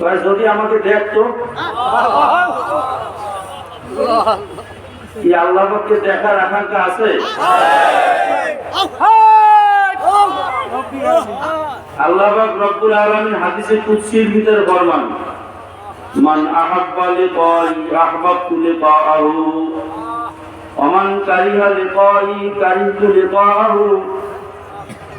কয়, যদি আমাকে দেখতো। কি আল্লাহকে দেখার আকাঙ্ক্ষা আছে? আল্লাহবাক রব্বুল আলামিন হাদিসে কুদসির ভিতরে ফরমান মান আহাব্বা লিকাই আহবাবতু লিকাহু ওমান কারিহা লিকাই কারিহতু লিকাহু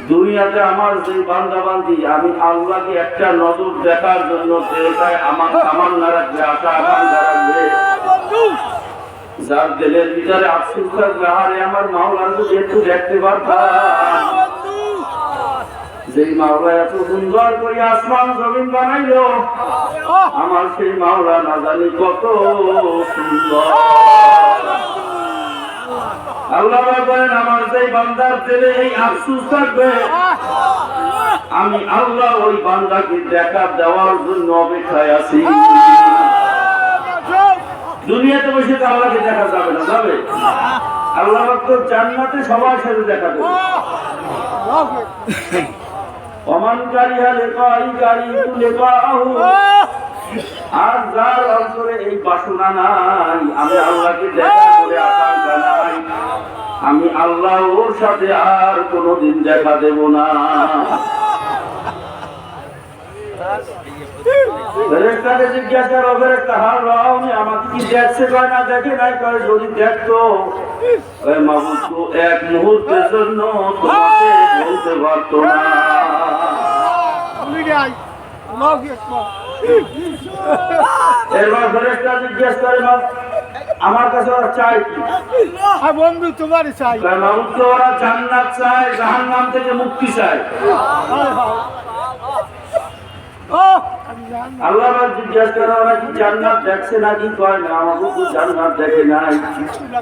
দুনিয়াতে আমার যে বান্দা বান্দি আমি আল্লাহকে একটা নজর দেখার জন্য দেখায় আমার তামান্না রাখবে আশা আকাঙ্ক্ষা রাখবে যার দিলের ভিতরে আফসোস থাকবে, আরে আমার মাওলার যদি একটু দেখতে পারতাম। যেই মাওলা এত সুন্দর করে আসমান জমিন বানাইল, আমার সেই মাওলা না জানি কত সুন্দর। আল্লাহ বলেন আমার সেই বান্দার ছেলে এই আফসুস থাকবে। আমি আল্লাহ ওই বান্দাকে দেখা দেওয়ার জন্য অপেক্ষায় আছি। দুনিয়াতে বসে তো আল্লাহকে দেখা যাবে না যাবে? আল্লাহ তো জান্নাতে সবার সাথে দেখা দেবে। অমান কারিহা লেখাই গাড়ি লেখাহু আর যার অন্তরে এই বাসনা নাই আমি আল্লাহকে দেখা করে আকাঙ্ক্ষা নাই আমি আল্লাহ ওর সাথে আর কোনোদিন দেখা দেব না ফেরেশতাকে জিজ্ঞাসা করো, ফেরেশতা, হার রাওনি, আমাকে কি দেখছে কয় না দেখে নাই কয় যদি দেখতো কয় মাহবুব তো এক মুহূর্তের জন্য তোমাকে বলতে পারতো না এরপর ফেরেশতা জিজ্ঞেস করে মা আমার কাছে ওরা চাই বন্ধু তোমার চাই। মাহবুব তো ওরা জান্নাত চায় জাহান্নাম থেকে মুক্তি চায়। ও আমি জানি না। আল্লাহ জিজ্ঞেস করে ওরা কি জান্নাত দেখছে নাকি কয়? না আমাকে তো জান্নাত দেখে নাই। কিছু না।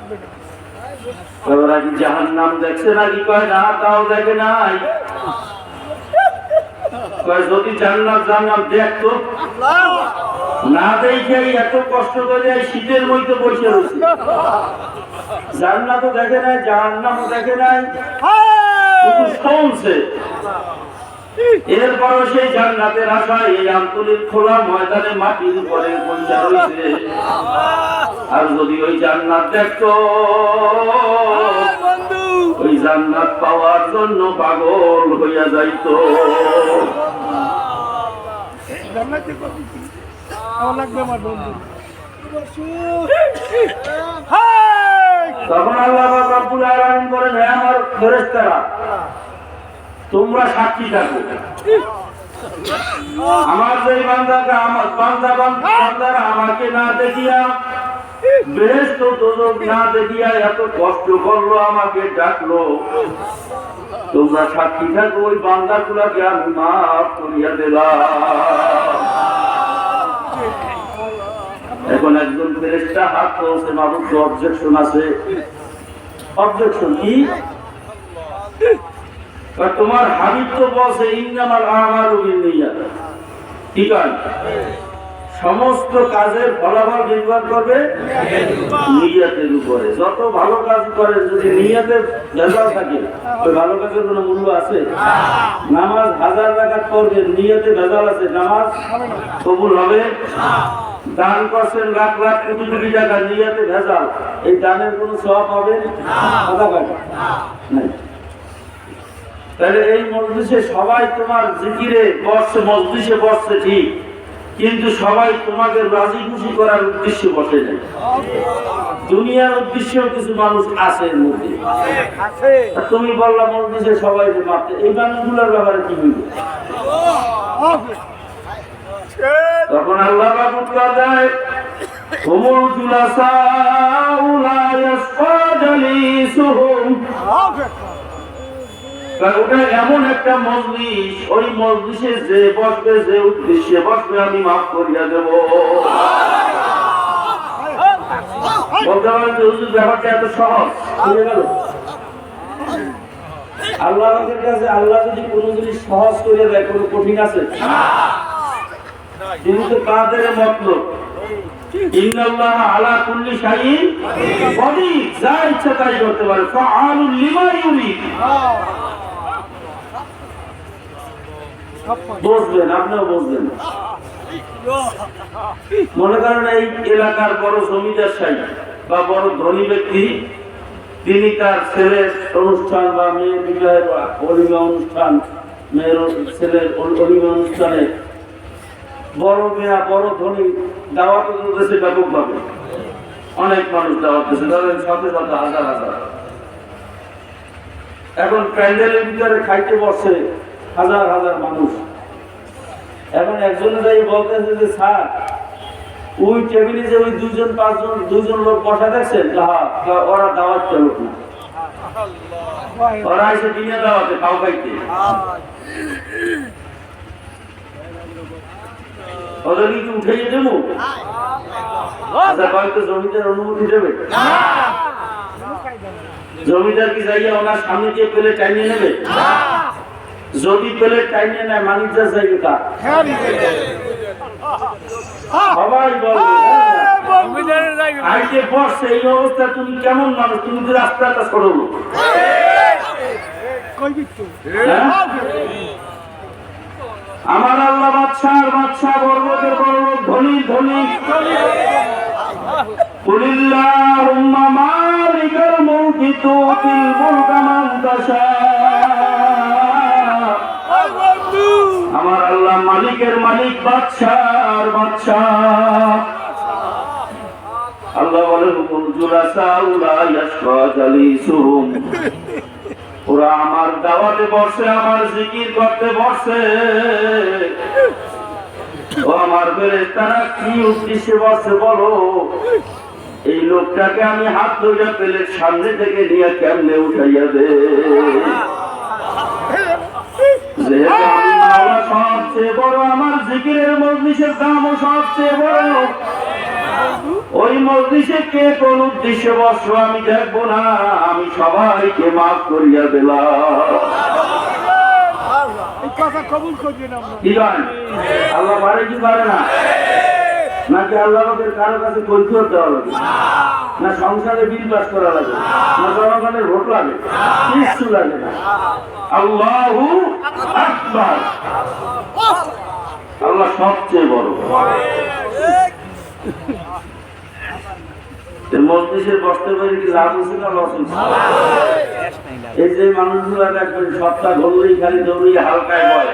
কয় ওরা কি জাহান্নাম দেখছে নাকি কয়? না তাও দেখে নাই। যদি জান্নাত জান্নাত দেখতো না দেখেই এত কষ্ট করে শীতের মধ্যে বসে রয়েছে জান্নাতও দেখে নাই জাহান্নামও দেখে নাই। শুধু শুনছে। এরপরও সেই জান্নাতের আশায় এই আন্তরিক খোলা ময়দানে মাটির উপরে পৌঁছা রয়েছে। আর যদি ওই জান্নাত দেখতো জান্নাত পাওয়ার জন্য পাগল হইয়া যাইতো। তখন আল্লাহ আলামিন বলেন আমার ফেরেশতারা তোমরা সাক্ষী থাকো। আমার যে বান্দাকে আমার বান্দা বান্দারা আমাকে না দেখিয়া সাক্ষী থাকো, ওই বান্দার গুলাকে আমি মাফ করিয়া দিলাম এখন একজন ফেরেস্তা হাত তুলছে মাবুদ অবজেকশন আছে। অবজেকশন কি? তোমার হাবিব তো বলছে, ইন্নামাল আমালু বিন্নিয়াত ঠিক আছে সমস্ত কাজের ফলাফল নির্ভর করবে নিয়াতের উপরে। যত ভালো কাজ করে, যদি নিয়াতের ভেজাল থাকে ওই ভালো কাজের কোনো মূল্য আছে? নামাজ হাজার টাকা করবে নিয়াতে ভেজাল আছে, নামাজ কবুল হবে? দান করছেন লাখ লাখ কোটি কোটি টাকা নিয়াতে ভেজাল, এই দানের কোনো সব হবে? তাহলে এই মজলিসে সবাই তোমার জিকিরে বসছে, মজলিসে বসছে, ঠিক। কিন্তু সবাই তোমাকে রাজি খুশি করার উদ্দেশ্যে বসে যায়। দুনিয়ার উদ্দেশ্যেও কিছু মানুষ আছে এর মধ্যে। তুমি বললা মজলিসে সবাই মারতে এই মানুষগুলোর ব্যাপারে কি বলবে? তখন আল্লাহ উত্তর দেয়, হুমুল জুলাসাউ লা ইয়াসফা জালিসুহুম। কারণ ওটা এমন একটা মজলিস, ওই মজলিসে যে বসবে, যে উদ্দেশ্যে বসবে, আমি মাফ করিয়া দেব। বলতে পারেন যে হুজুর, ব্যাপারটা এত সহজ কাছে, আল্লাহ যদি কোনো জিনিস সহজ করে দেয়, কোনো কঠিন আছে? তিনি তো কাদের মতলব? ইন্নাল্লাহ যা ইচ্ছা তাই করতে পারে। বসবেন, আপনিও বসবেন। মনে করেন এই এলাকার বড় জমিদার সাহেব বা বড় ধনী ব্যক্তি, তিনি তার ছেলের অনুষ্ঠান বা মেয়ের বিবাহের অলিমা অনুষ্ঠান, মেয়ের ছেলের অলিমা অনুষ্ঠানে বড় মেয়া, বড় ধনী দাওয়াত দিতেছে ব্যাপকভাবে। অনেক মানুষ দাওয়াত দিচ্ছে ধরেন শত শত, হাজার হাজার। এখন প্যান্ডেলের ভিতরে খাইতে বসে হাজার হাজার মানুষ। এখন একজনে যাই বলতেছে যে, স্যার, ওই টেবিলে যে ওই দুজন পাঁচজন দুজন লোক বসা দেখছেন ওরা দাওয়াত চলো না ওরা এসে দিনে দাওয়াতে খাও খাইতে ওদের কি উঠে দেবো? আচ্ছা কয়েকটা জমিদার অনুমতি দেবে? জমিদার কি যাইয়া ওনার সামনে দিয়ে পেলে টাইনিয়ে নেবে? যদি পেলে টাইনিয়ে নেয় মানিকদার যাইবে কার সবাই আজকে বসছে এই অবস্থা তুমি কেমন মানুষ? তুমি তো রাস্তাটা হ্যাঁ? আমার আল্লাহ বাদশাহ বাদশাহ বর্বকের বর্বক ধনী ধনী। কুলিল্লাহুম্মা মালিকাল মুলকি তুতিল মুলকা মান তাশা। আল্লাহ মালিকের মালিক বাদশাহ বাদশাহ। আল্লাহ বলেন ওরা আমার দাওয়াতে বসে, আমার জিকির করতে বসে। ও আমার তারা কি উদ্দেশ্যে বসে বলো? এই লোকটাকে আমি হাত ধরে পেলে সামনে থেকে নিয়ে কেমনে উঠাইয়া দে? সবচেয়ে বড় আমার জিকিরের মজলিসের দামও সবচেয়ে বড়। ওই মজলিসে কে কোন উদ্দেশ্যে বসল আমি দেখব না আমি সবাইকে মাফ করিয়া দিলাম। কথা কবুল করবেন? আল্লাহ পারে কি পারে না? নাকি আল্লাহ লোকের কারও কাছে কৈফিয়ত দেওয়া লাগে? না সংসারে বিল পাস করা লাগে? না জনগণের ভোট লাগে? কিচ্ছু লাগে না। আল্লাহু আল্লাহ সবচেয়ে বড়। এই বসতে পারি কি লাভ হচ্ছে না লস এই যে মানুষগুলো দেখবেন সপ্তাহ ধরলেই খালি দৌড়িয়ে হালকায় বয়।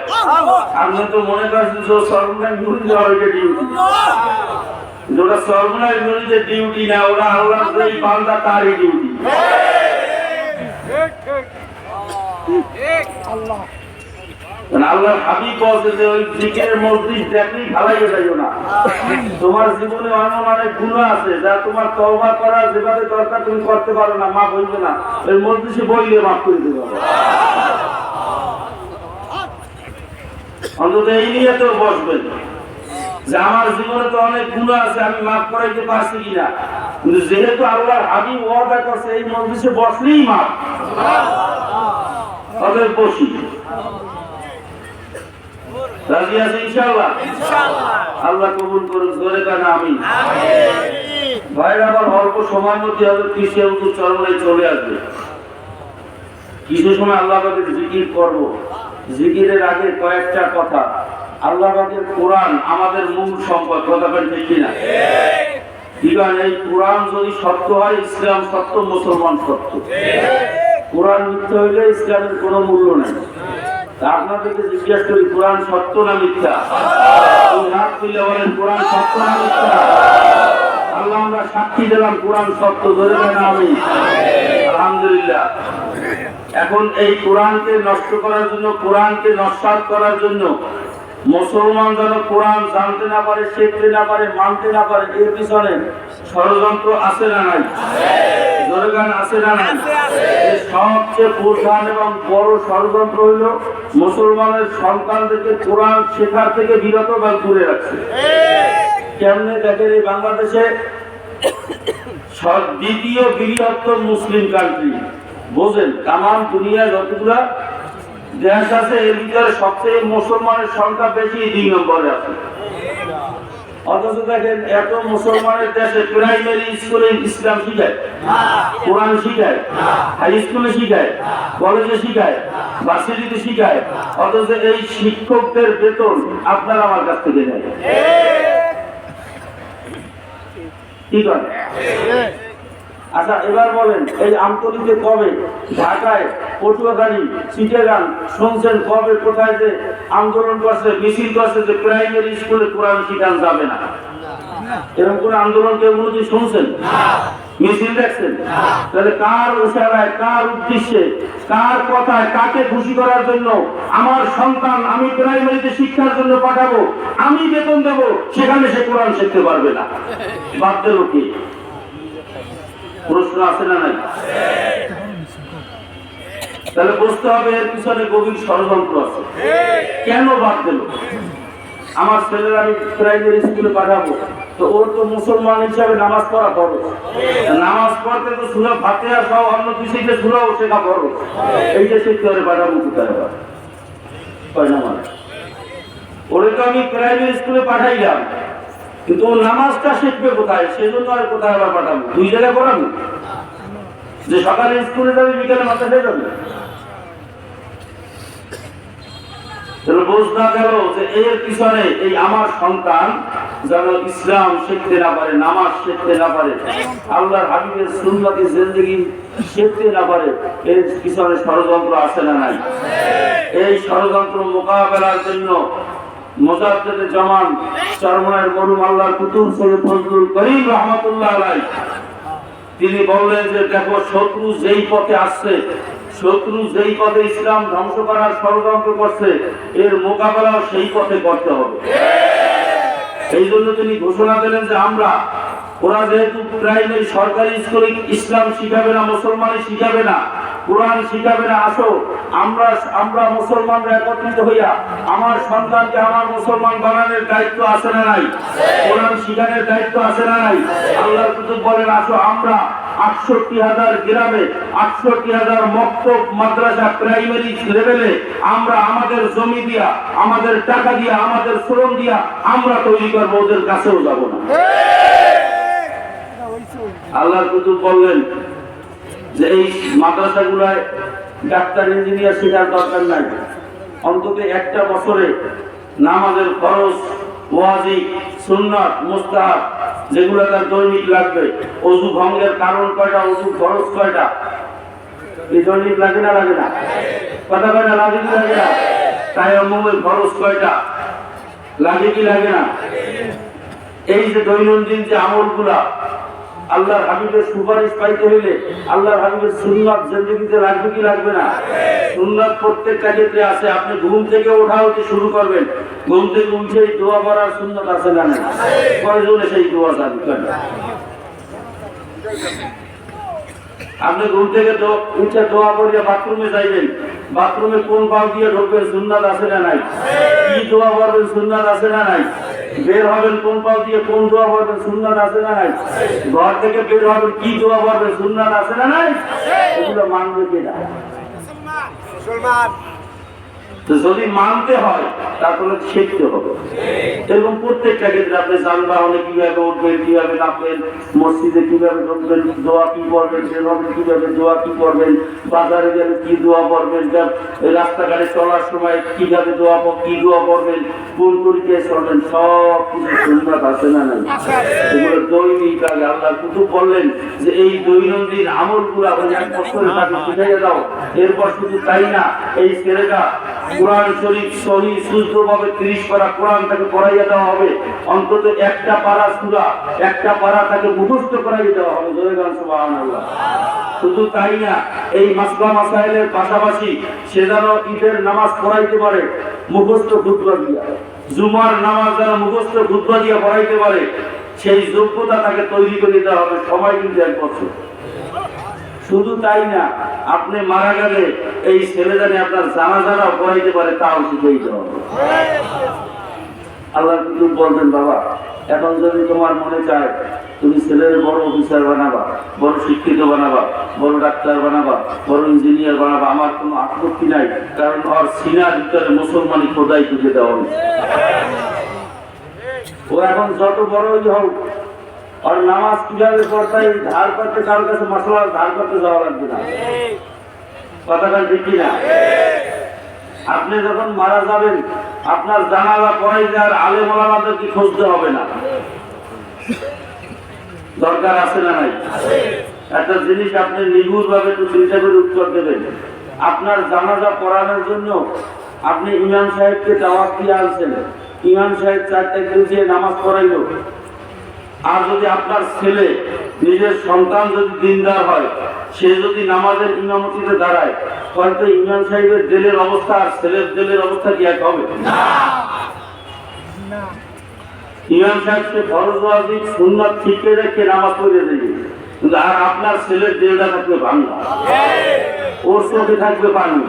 আপনি তো মনে করছেন যে সর্বনাশ দেওয়া ওইটা ডিউটি যেটা সর্বনাশ মুড়িতে ডিউটি না ওরা আল্লাহ এই বান্দা তারই ডিউটি আল্লাহ। অন্তত এই নিয়ে তো যে আমার জীবনে তো অনেক গুণ আছে, আমি মাফ করাইতে পারছি কিনা? কিন্তু যেহেতু আল্লাহর হাবিব ওয়াদা করছে, এই মসজিদে বসলেই মাফ। বসি রাজি আছে ইনশাআল্লাহ? আল্লাহ কবুল করুন ধরে কান আমি ভাইরা আবার অল্প সময় মধ্যে হবে কৃষি চরমায় চলে আসবে। কিছু সময় আল্লাহ পাকের জিকির করব। জিকিরের আগে কয়েকটা কথা। আল্লাহ পাকের কোরআন আমাদের মূল সম্পদ কথা ঠিক কিনা? এই কোরআন যদি সত্য হয় ইসলাম সত্য মুসলমান সত্য। কোরআন মিথ্যা হইলে ইসলামের কোনো মূল্য নেই। আপনাদেরকে জিজ্ঞাসা করি, কোরআন সত্য না মিথ্যা? হাত তুলে বলেন, কোরআন সত্য না মিথ্যা? আল্লাহ, আমরা সাক্ষী দিলাম, কোরআন সত্য ধরে দেন আমি। আলহামদুলিল্লাহ। এখন এই কোরআনকে নষ্ট করার জন্য, কোরআনকে নস্বাত করার জন্য, মুসলমান যেন কোরআন জানতে না পারে, শিখতে না পারে, মানতে না পারে, এর পিছনে ষড়যন্ত্র আছে না নাই? জোরগান আছে না সবচেয়ে প্রধান এবং বড় ষড়যন্ত্র হইল মুসলমানের সন্তানদেরকে কোরআন শেখার থেকে বিরত বা দূরে রাখছে। কেমনে দেখেন এই বাংলাদেশে সব- দ্বিতীয় বৃহত্তম মুসলিম কান্ট্রি বোঝেন তাম দুনিয়া যতগুলা দেশ আছে এর ভিতরে সবচেয়ে মুসলমানের সংখ্যা বেশি দুই নম্বরে আছে। অথচ দেখেন এত মুসলমানের দেশে প্রাইমারি স্কুলে ইসলাম শিখায়। কোরআন শিখায় হাই স্কুলে শিখায় কলেজে শিখায় ভার্সিটিতে শিখায়। অথচ এই শিক্ষকদের বেতন আপনারা আমার কাছ থেকে নেয়। কি করে আচ্ছা এবার বলেন, এই কবে? ঢাকায় শুনছেন কবে? কোথায় যে আন্দোলন করছে, মিছিল করছে যে প্রাইমারি স্কুলে কোরআন শিখান যাবে না? এরকম কোন আন্দোলন কেউ শুনছেন? মিছিল দেখছেন? তাহলে কার ইশারায়, কার উদ্দেশ্যে, কার কথায়, কাকে খুশি করার জন্য আমার সন্তান আমি প্রাইমারিতে শিক্ষার জন্য পাঠাবো, আমি বেতন দেবো, সেখানে সে কোরআন শিখতে পারবে না। বাদ দিল কি প্রশ্ন আছে না নাই? তাহলে বুঝতে হবে এর পিছনে গভীর ষড়যন্ত্র আছে। কেন বাদ দিল? আমার ছেলের আমি প্রাইমারি স্কুলে পাঠাবো, তো ওর তো মুসলমান হিসাবে নামাজ পড়া করো নামাজ পড়তে তো সুরা ফাতেহা সহ অন্য কিছু যে সুরাও শেখা করো এই যে শিখতে হবে পাঠাবো কোথায় মানে? ওরে তো আমি প্রাইমারি স্কুলে পাঠাইলাম। কিন্তু ও নামাজটা শিখবে কোথায়? সেজন্য আর কোথায় আবার পাঠাবো? দুই জায়গায় পড়াবো? যে সকালে স্কুলে যাবে, বিকালে মাথায় যাবে? গেল যে এর পিছনে এই আমার সন্তান যেন ইসলাম শিখতে না পারে, নামাজ শিখতে না পারে, আল্লাহর হাবিবের জিন্দগি শিখতে না পারে, এর পিছনে ষড়যন্ত্র আছে না নাই? এই ষড়যন্ত্র মোকাবেলার জন্য মোজাদ্দেদে জামান চরমনের মরুম আল্লাহর কুতুব সৈয়দ ফজলুল করিম রহমতুল্লাহ আলাই তিনি বললেন যে দেখো শত্রু যেই পথে আসছে শত্রু যেই পথে ইসলাম ধ্বংস করার ষড়যন্ত্র করছে এর মোকাবেলাও সেই পথে করতে হবে। এই জন্য তিনি ঘোষণা দিলেন যে আমরা ওরা যেহেতু প্রাইমারি সরকারি স্কুলে ইসলাম শিখাবে না, মুসলমানই শিখাবে না, কোরআন শিখাবে না, আসো, আমরা আমরা মুসলমানরা একত্রিত হইয়া আমার সন্তানকে আমার মুসলমান বানানোর দায়িত্ব আছে না নাই? কোরআন শিখানোর দায়িত্ব আছে না নাই? আল্লাহর কুতুব বলেন, আসো, আমরা আটষট্টি হাজার গ্রামে, আটষট্টি হাজার মক্তব মাদ্রাসা প্রাইমারি লেভেলে আমরা আমাদের জমি দিয়া, আমাদের টাকা দিয়া, আমাদের শ্রম দিয়া আমরা তৈরি করব, ওদের কাছেও যাব না। আল্লাহর কুতুব বললেন যে এই মাদ্রাসাগুলায় ডাক্তার, ইঞ্জিনিয়ার শেখার দরকার নাই। অন্তত একটা বছরে নামাজের খরচ ওয়াজি, সুন্নাত, মুস্তাহাব যেগুলো তার দৈনিক লাগবে, অজু ভঙ্গের কারণ কয়টা, অজু খরচ কয়টা? এই দৈনিক লাগে না লাগে না? কথা কয়টা লাগে কি লাগে না? তাই অমুকের খরচ কয়টা? লাগে কি লাগে না? এই যে দৈনন্দিন যে আমলগুলা আল্লাহর হাবিবের সুপারিশ পাইতে হইলে আল্লাহর হাবিবের সুন্নাত জিন্দগিতে লাগবে কি লাগবে না? সুন্নাত প্রত্যেকটা ক্ষেত্রে আছে, আপনি ঘুম থেকে ওঠা হতে শুরু করবেন। ঘুম থেকে উঠে দোয়া করার সুন্নাত আছে না না কয়জনে সেই দোয়া জানি? কেন? আপনি ঘুম থেকে উঠে দোয়া করিয়া বাথরুমে যাইবেন। বাথরুমে কোন পাও দিয়ে ঢুকবেন, সুন্নাত আছে না নাই? কি দোয়া করবেন, সুন্নাত আছে না নাই? বের হবেন কোন পাও দিয়ে কোন দোয়া করবেন, সুন্নাত আছে না নাই? ঘর থেকে বের হবেন, কি দোয়া করবেন, সুন্নাত আছে না নাই? এগুলো মানবে কিনা যদি মানতে হয় তাহলে শিখতে হবে। এরকম প্রত্যেকটা ক্ষেত্রে আপনি যানবাহনে কীভাবে উঠবেন, কীভাবে নামবেন, মসজিদে কীভাবে ঢুকবেন, দোয়া কি করবেন সেভাবে কীভাবে দোয়া কি করবেন বাজারে গেলে কি দোয়া করবেন রাস্তাঘাটে চলার সময় কীভাবে দোয়া কি দোয়া করবেন কোন তরিকায় চলবেন, সব কিছু সুন্দর আছে না নাই? এগুলো দৈনিক আগে আল্লাহ কুতুব বললেন যে, এই দৈনন্দিন আমলগুলো আপনি এক বছরে তাকে দাও। এরপর শুধু তাই না, এই ছেলেটা কোরআন শরীফ সহি শুদ্ধভাবে ত্রিশ পারা কোরআন তাকে পড়াইয়া দেওয়া হবে। অন্তত একটা পারা সুরা, একটা পারা তাকে মুখস্থ করাইয়া দেওয়া হবে। জয় গান, সুবহানাল্লাহ। শুধু তাই না, এই মাসলা মাসাইলের পাশাপাশি সে যেন ঈদের নামাজ পড়াইতে পারে, মুখস্থ খুতবা দিয়া। জুমার নামাজ যেন মুখস্থ খুতবা দিয়া পড়াইতে পারে, সেই যোগ্যতা তাকে তৈরি করে দিতে হবে সবাই কিন্তু এক বছর। শুধু তাই না, আপনি মারা গেলে এই ছেলে জানে আপনার জানা পড়াইতে পারে, তাও শিখেই আল্লাহ কিন্তু বলবেন, বাবা, এখন যদি তোমার মনে চায়, তুমি ছেলের বড় অফিসার বানাবা, বড় শিক্ষিত বানাবা, বড় ডাক্তার বানাবা, বড় ইঞ্জিনিয়ার বানাবা, আমার কোনো আপত্তি নাই, কারণ ওর সিনার ভিতরে মুসলমানি খোদাই তুলে দেওয়া ও এখন যত বড়ই হোক আর নামাজ কীভাবে পড়তে ধার করতে কারোর কাছে মশলা ধার করতে যাওয়া লাগবে না। কথাটা ঠিক কিনা? আপনি যখন মারা যাবেন, আপনার জানালা পড়াই দেওয়ার আলে মোলামাদেরকে খুঁজতে হবে না? দরকার আছে না নাই? একটা জিনিস আপনি নিগুড় ভাবে একটু চিন্তা করে উত্তর দেবেন। আপনার জানাজা পড়ানোর জন্য আপনি ইমাম সাহেবকে দাওয়াত দিয়ে আনছেন। ইমাম সাহেব চারটে গুছিয়ে নামাজ পড়াইল। আর যদি আপনার ছেলে নিজের সন্তান যদি দিনদার হয় সে যদি নামাজের ইমামতিতে দাঁড়ায় হয়তো ইমাম সাহেবের দিলের অবস্থা আর ছেলের জেলের অবস্থা কি এক হবে? ইমাম সাহেবকে ফরজ ওয়াজিব সুন্নাত ঠিকই রেখে নামাজ পড়ে দেবে কিন্তু আর আপনার ছেলের দিলটা থাকবে ভাঙা ওর চোখে থাকবে পানি।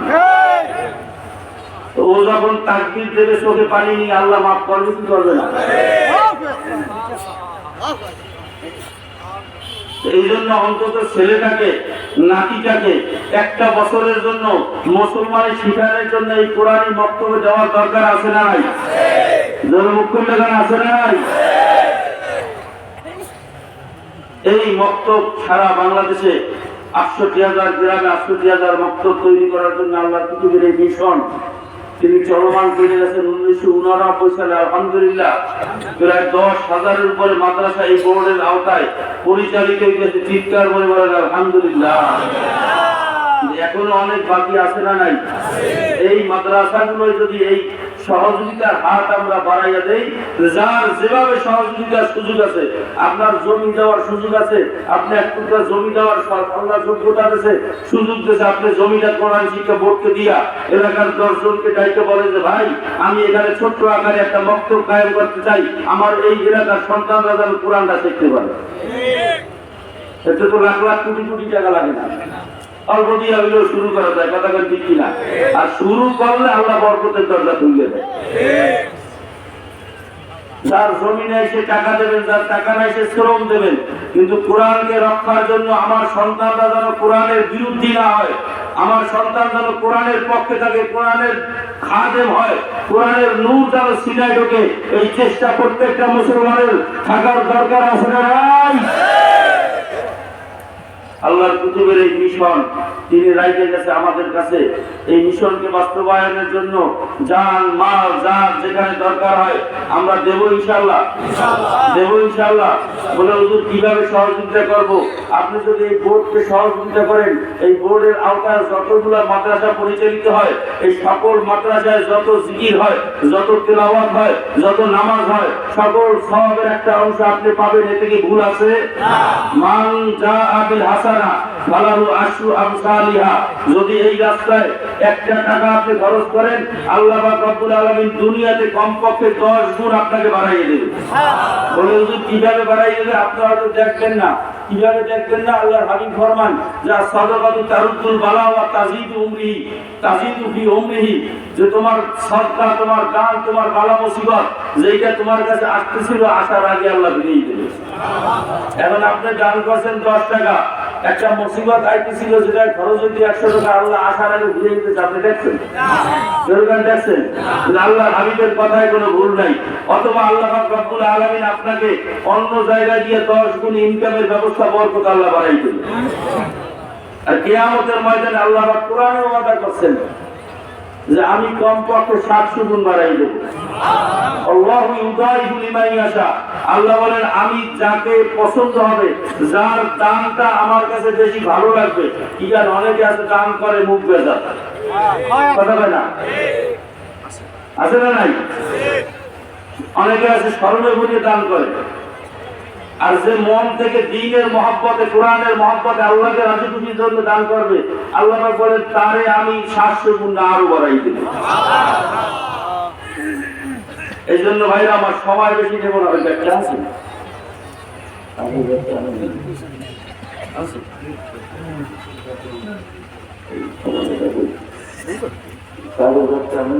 ও যখন তাকবির দেবে চোখে পানি নিয়ে আল্লাহ মাফ করবে কি করবে না? এই জন্য অন্তত ছেলেটাকে, নাতিটাকে একটা বছরের জন্য মুসলমানের শিখানোর জন্য এই কোরআনী বক্তব্য দেওয়ার দরকার আছে নাই? জনমুখ্য লেখান আছে নাই? এই মক্তব সারা বাংলাদেশে আটষট্টি হাজার গ্রামে আটষট্টি হাজার মক্তব তৈরি করার জন্য আল্লাহ পৃথিবীর এই মিশন তিনি চলমান করে গেছেন উনিশশো উনানব্বই সালে, আলহামদুলিল্লাহ। প্রায় দশ হাজারের উপরে মাদ্রাসা এই বোর্ডের আওতায় পরিচালিত হয়েছে চিৎকার করে বলেন আলহামদুলিল্লাহ। এখনও অনেক বাকি আছে না নাই? এই মাদ্রাসাগুলো যদি এই সহযোগিতার হাত আমরা বাড়াইয়া দেই যার যেভাবে সহযোগিতার সুযোগ আছে আপনার জমি দেওয়ার সুযোগ আছে আপনি এক টুকরা জমি দেওয়ার স- আল্লাহ যোগ্যতা দিয়েছে সুযোগ দিয়েছে আপনি জমিটা কোরআন শিক্ষা বোর্ডকে দিয়া এলাকার দশজনকে দায়িত্ব বলে যে ভাই আমি এখানে ছোট্ট আকারে একটা বক্তব্য কায়েম করতে চাই। আমার এই এলাকার সন্তানরা যেন কোরআনটা শিখতে পারে। এতে তো লাখ লাখ কোটি কোটি টাকা লাগে না। অল্প দিয়ে হইলেও শুরু করা যায়, কথা ঠিক কিনা? আর শুরু করলে আল্লাহ বরকতের দরজা খুলে দেয়। যার জমি নেই সে টাকা দেবেন, যার টাকা নাই সে শ্রম দেবেন। কিন্তু কোরআনকে রক্ষার জন্য আমার সন্তানরা যেন কোরআনের বিরুদ্ধে না হয়, আমার সন্তান যেন কোরআনের পক্ষে থাকে, কোরআনের খাদেম হয়, কোরআনের নূর যেন সিনাই ঢোকে, এই চেষ্টা প্রত্যেকটা মুসলমানের থাকার দরকার আছে না আল্লাহর কুতুবের এই মিশন তিনি রাইতে গেছে আমাদের কাছে এই মিশনকে বাস্তবায়নের জন্য জান মাল জান যেখানে দরকার হয় আমরা দেব ইনশাল্লাহ দেব ইনশাল্লাহ বলে হুজুর কীভাবে সহযোগিতা করব? আপনি যদি এই বোর্ডকে সহযোগিতা করেন এই বোর্ডের আওতায় যতগুলো মাদ্রাসা পরিচালিত হয় এই সকল মাদ্রাসায় যত জিকির হয় যত তেলাওয়াত হয় যত নামাজ হয় সকল সবের একটা অংশ আপনি পাবেন এতে কি ভুল আছে? মান যা আবিল হাসানা যদি এই রাস্তায় একটা টাকা আপনি খরচ করেন, আল্লাহ দুনিয়াতে কমপক্ষে 10 গুণ আপনাকে বাড়াইয়ে দেবে। বলে হুজুর, কীভাবে বাড়াইয়ে দেবে? দেখবেন না। যা তোমার সদকা, তোমার দান, তোমার বালা মুসিবত যেটা তোমার কাছে আসতেছিল, আসার আগে আল্লাহ দেবে। এখন আপনি দান করছেন দশ টাকা একটা মুসিবত আইতেছিল যেটা খরচ হইতে একশো টাকা আল্লাহ আসার আগে ঘুরে দিতে আপনি দেখছেন? যেরকম দেখছেন? আল্লাহ হাবিবের কথায় কোনো ভুল নাই। অথবা আল্লাহ রব্বুল আলমিন আপনাকে অন্য জায়গায় দিয়ে দশ গুণ ইনকামের ব্যবস্থা বরকত আল্লাহ বাড়াই দিল আর কেয়ামতের ময়দানে আল্লাহ কোরআনে ওয়াদা করছেন যে আমি কমপক্ষে সাতশো গুণ বাড়াই দেবো। আল্লাহু বলেন, আমি যাকে পছন্দ হবে, যার দানটা আমার কাছে বেশি ভালো লাগবে, কি জান অনেকে আছে দান করে মুখ বেজা কথা না? আছে না নাই? অনেকে আছে স্মরণে বুঝে দান করে। আর যে মন থেকে দিনের মহব্বতে, কোরআনের মহব্বতে আল্লাহকে রাজি খুশির জন্য দান করবে, আল্লাহ বলেন, তারে আমি সাতশো গুণ আরও বাড়াই দেব। এই জন্য ভাইরা আমার সময় বেশি নেব না ব্যাগটা আছে? আমি।